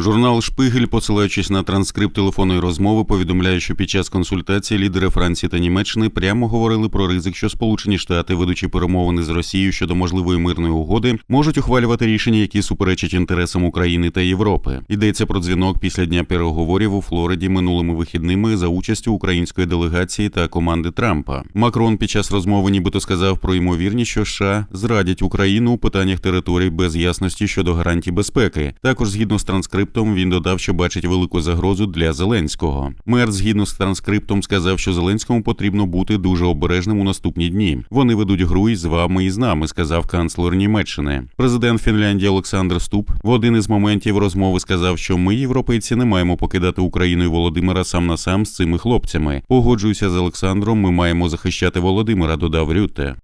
Журнал Шпигель, посилаючись на транскрипт телефонної розмови, повідомляє, що під час консультації лідери Франції та Німеччини прямо говорили про ризик, що Сполучені Штати, ведучи перемовини з Росією щодо можливої мирної угоди, можуть ухвалювати рішення, які суперечать інтересам України та Європи. Йдеться про дзвінок після дня переговорів у Флориді минулими вихідними за участю української делегації та команди Трампа. Макрон під час розмови нібито сказав про ймовірність, що США зрадять Україну у питаннях територій без ясності щодо гарантій безпеки. Також згідно з транскриптом, він додав, що бачить велику загрозу для Зеленського. Мер, згідно з транскриптом, сказав, що Зеленському потрібно бути дуже обережним у наступні дні. Вони ведуть гру із вами і з нами, сказав канцлер Німеччини. Президент Фінляндії Олександр Ступ в один із моментів розмови сказав, що ми, європейці, не маємо покидати Україну і Володимира сам на сам з цими хлопцями. Погоджуюся з Олександром. Ми маємо захищати Володимира. Додав Рютте.